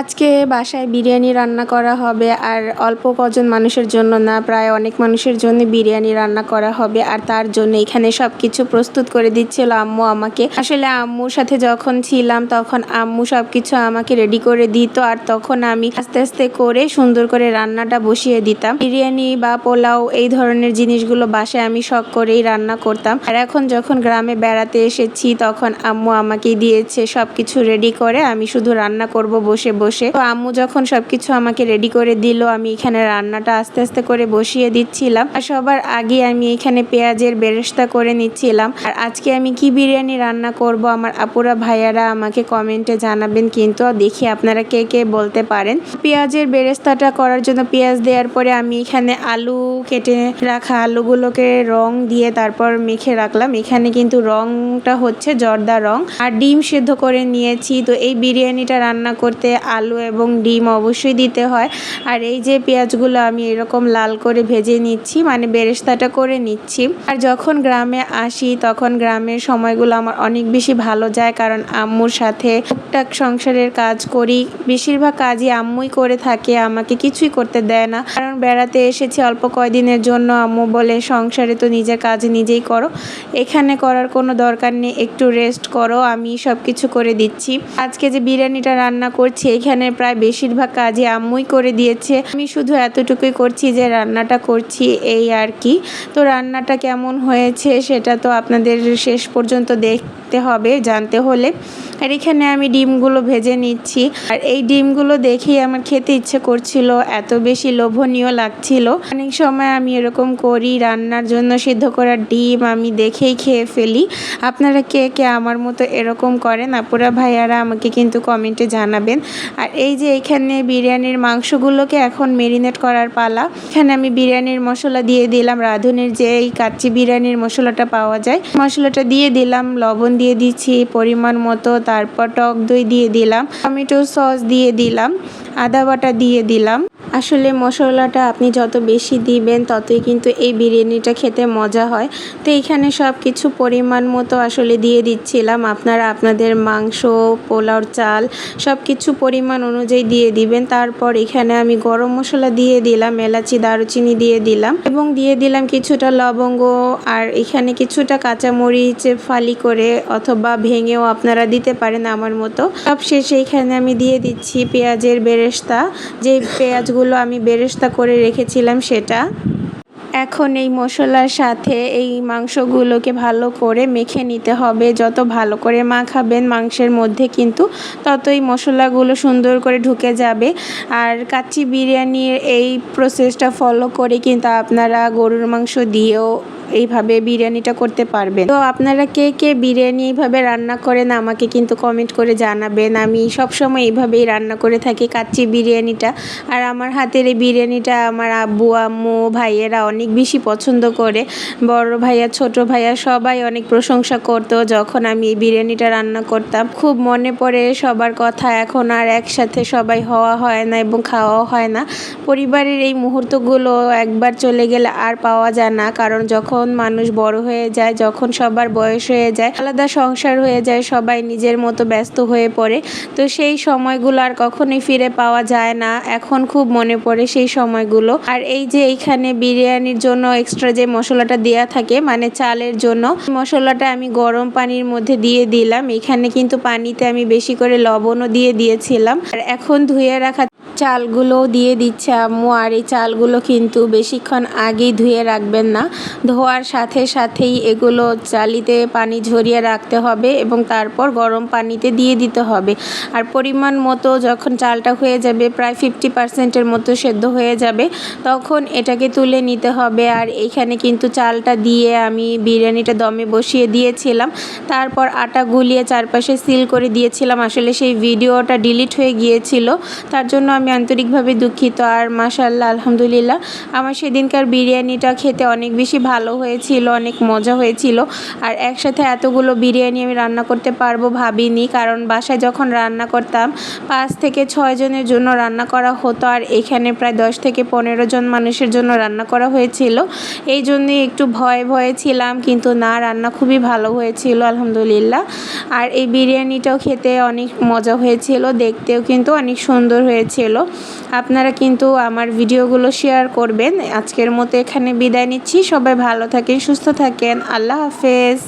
আজকে বাসায় বিরিয়ানি রান্না করা হবে আর অল্প কজন মানুষের জন্য না, প্রায় অনেক মানুষের জন্য বিরিয়ানি রান্না করা হবে আর তার জন্য এখানে সব কিছু প্রস্তুত করে দিচ্ছিল আম্মু আমাকে। আসলে আম্মুর সাথে যখন ছিলাম তখন আম্মু সব কিছু আমাকে রেডি করে দিত আর তখন আমি আস্তে আস্তে করে সুন্দর করে রান্নাটা বসিয়ে দিতাম। বিরিয়ানি বা পোলাও এই ধরনের জিনিসগুলো বাসায় আমি শখ করেই রান্না করতাম। আর এখন যখন গ্রামে বেড়াতে এসেছি তখন আম্মু আমাকে দিয়েছে সব কিছু রেডি করে, আমি শুধু রান্না করব বসে বসে। তো আম্মু যখন সবকিছু আমাকে রেডি করে দিল, আমি এখানে রান্নাটা আস্তে আস্তে করে বসিয়ে দিচ্ছিলাম। আর সবার আগে আমি এখানে পেঁয়াজের বেরেস্তা করে নিচ্ছিলাম। আর আজকে আমি কি বিরিয়ানি রান্না করব আমার আপুরা ভাইয়ারা আমাকে কমেন্টে জানাবেন, কিন্তু দেখি আপনারা কে কে বলতে পারেন। পেঁয়াজের বেরেস্তাটা করার জন্য পেঁয়াজ দেওয়ার পরে আমি এখানে আলু কেটে রাখা আলুগুলোকে রং দিয়ে তারপর মেখে রাখলাম। এখানে কিন্তু রংটা হচ্ছে জর্দা রং। আর ডিম সেদ্ধ করে নিয়েছি। তো এই বিরিয়ানিটা রান্না করতে আলু এবং ডিম অবশ্যই দিতে হয়। আর এই যে পেঁয়াজগুলো আমি এরকম লাল করে ভেজে নিচ্ছি মানে বেরেস্তাটা করে নিচ্ছি। আর যখন গ্রামে আসি, তখন গ্রামের সময়গুলো আমার অনেক বেশি ভালো যায়, কারণ আম্মুর সাথে টুকটাক সংসারের কাজ করি। বেশিরভাগ কাজই আম্মুই করে থাকে, আমাকে কিছুই করতে দেয় না। কারণ বেড়াতে এসেছি অল্প কয়দিনের জন্য, আম্মু বলে, সংসারে তো নিজের কাজ নিজেই করো। এখানে করার কোনো দরকার নেই, একটু রেস্ট করো, আমি সব কিছু করে দিচ্ছি। আজকে যে বিরিয়ানিটা রান্না করছি এখানে প্রায় বেশিরভাগ কাজই আম্মুই করে দিয়েছে। আমি শুধু এতটুকুই করছি যে রান্নাটা করছি এই আর কি। তো রান্নাটা কেমন হয়েছে সেটা তো আপনাদের শেষ পর্যন্ত দেখতে হবে, জানতে হলে। আর এখানে আমি ডিমগুলো ভেজে নিচ্ছি। আর এই ডিমগুলো দেখেই আমার খেতে ইচ্ছে করছিল, এত বেশি লোভনীয় লাগছিল। অনেক সময় আমি এরকম করি, রান্নার জন্য সিদ্ধ করা ডিম আমি দেখেই খেয়ে ফেলি। আপনারা কে কে আমার মতো এরকম করেন, আপুরা ভাইয়ারা আমাকে কিন্তু কমেন্টে জানাবেন। আর এই যে এখানে বিরিয়ানির মাংসগুলোকে এখন মেরিনেট করার পালা, এখানে আমি বিরিয়ানির মশলা দিয়ে দিলাম, রাঁধুনির যে এই কাচ্চি বিরিয়ানির মশলাটা পাওয়া যায়, মশলাটা দিয়ে দিলাম, লবণ দিয়ে দিচ্ছি, পরিমাণ মতো তারপর টক দই দিয়ে দিলাম টমেটো সস দিয়ে দিলাম আদা বাটা দিয়ে দিলাম। আসলে মশলাটা আপনি যত বেশি দিবেন, ততই কিন্তু এই বিরিয়ানিটা খেতে মজা হয়। তো এখানে সব কিছু পরিমাণ মতো আসলে দিয়ে দিচ্ছিলাম। আপনারা আপনাদের মাংস, পোলাওর চাল সব কিছু পরিমাণ অনুযায়ী দিয়ে দিবেন। তারপর এখানে আমি গরম মশলা দিয়ে দিলাম, এলাচি, দারুচিনি দিয়ে দিলাম এবং দিয়ে দিলাম কিছুটা লবঙ্গ আর এখানে কিছুটা কাঁচামরিচ ফালি করে অথবা ভেঙেও আপনারা দিতে পারেন আমার মতো। সব শেষে এখানে আমি দিয়ে দিচ্ছি পেঁয়াজের বেরেস্তা। যে পেঁয়াজগুলো আমি বেরেস্তা করে রেখেছিলাম সেটা। এখন এই মশলার সাথে এই মাংসগুলোকে ভালো করে মেখে নিতে হবে। যত ভালো করে মাখাবেন মাংসের মধ্যে কিন্তু ততই মশলাগুলো সুন্দর করে ঢুকে যাবে। আর কাচ্চি বিরিয়ানির এই প্রসেসটা ফলো করে কিন্তু আপনারা গরুর মাংস দিয়েও এইভাবে বিরিয়ানিটা করতে পারবেন। তো আপনারা কে কে বিরিয়ানি এইভাবে রান্না করেন আমাকে কিন্তু কমেন্ট করে জানাবেন। আমি সবসময় এইভাবেই রান্না করে থাকি, কাচ্চি বিরিয়ানিটা। আর আমার হাতের এই বিরিয়ানিটা আমার আব্বু, আম্মু, ভাইয়েরা অনেক বেশি পছন্দ করে। বড় ভাইয়া, ছোট ভাইয়া সবাই অনেক প্রশংসা করতো যখন আমি এই বিরিয়ানিটা রান্না করতাম। খুব মনে পড়ে সবার কথা, এখন আর একসাথে সবাই হওয়া হয় না এবং খাওয়াও হয় না। পরিবারের এই মুহূর্তগুলো একবার চলে গেলে আর পাওয়া যায় না, কারণ যখন মানুষ বড় হয়ে যায়, যখন সবার বয়স হয়ে যায়, আলাদা সংসার হয়ে যায়, সবাই নিজের মতো ব্যস্ত হয়ে পড়ে। তো সেই সময়গুলো আর কখনোই ফিরে পাওয়া যায় না। এখন খুব মনে পড়ে সেই সময়গুলো। আর এই যে এইখানে বিরিয়ানির জন্য এক্সট্রা যে মশলাটা দেওয়া থাকে মানে চালের জন্য মশলাটা আমি গরম পানির মধ্যে দিয়ে দিলাম। এখানে কিন্তু পানিতে আমি বেশি করে লবণও দিয়ে দিয়েছিলাম। আর এখন ধুয়ে রাখা চালগুলো দিয়ে দিচ্ছে আম্মু, আর এই চালগুলো কিন্তু বেশিক্ষণ আগেই ধুয়ে রাখবেন না। ধোয়ার সাথে সাথেই এগুলো চালিতে পানি ঝরিয়ে রাখতে হবে এবং তারপর গরম পানিতে দিয়ে দিতে হবে। আর পরিমাণ মতো যখন চালটা হয়ে যাবে, প্রায় ফিফটি পার্সেন্টের মতো সেদ্ধ হয়ে যাবে, তখন এটাকে তুলে নিতে হবে। আর এইখানে কিন্তু চালটা দিয়ে আমি বিরিয়ানিটা দমে বসিয়ে দিয়েছিলাম। তারপর আটা গুলিয়ে চারপাশে সিল করে দিয়েছিলাম। আসলে সেই ভিডিওটা ডিলিট হয়ে গিয়েছিল। তার জন্য আমি আন্তরিকভাবে দুঃখিত। আর মাশাল্লাহ আলহামদুলিল্লাহ। আমার সেদিনকার বিরিয়ানিটা খেতে অনেক বেশি ভালো হয়েছিল, অনেক মজা হয়েছিল। আর একসাথে এতগুলো বিরিয়ানি আমি রান্না করতে পারব ভাবিনি, কারণ বাসায় যখন রান্না করতাম, পাঁচ থেকে ছয় জনের জন্য রান্না করা হতো। আর এখানে প্রায় দশ থেকে পনেরো জন মানুষের জন্য রান্না করা হয়েছিল। এই জন্যে একটু ভয়ে ভয়ে ছিলাম, কিন্তু না, রান্না খুবই ভালো হয়েছিল, আলহামদুলিল্লাহ। আর এই বিরিয়ানিটাও খেতে অনেক মজা হয়েছিল, দেখতেও কিন্তু অনেক সুন্দর হয়েছিল। আপনারা কিন্তু আমার ভিডিওগুলো শেয়ার করবেন। আজকের মতো এখানে বিদায় নিচ্ছি। সবাই ভালো থাকেন, সুস্থ থাকেন। আল্লাহ হাফেজ।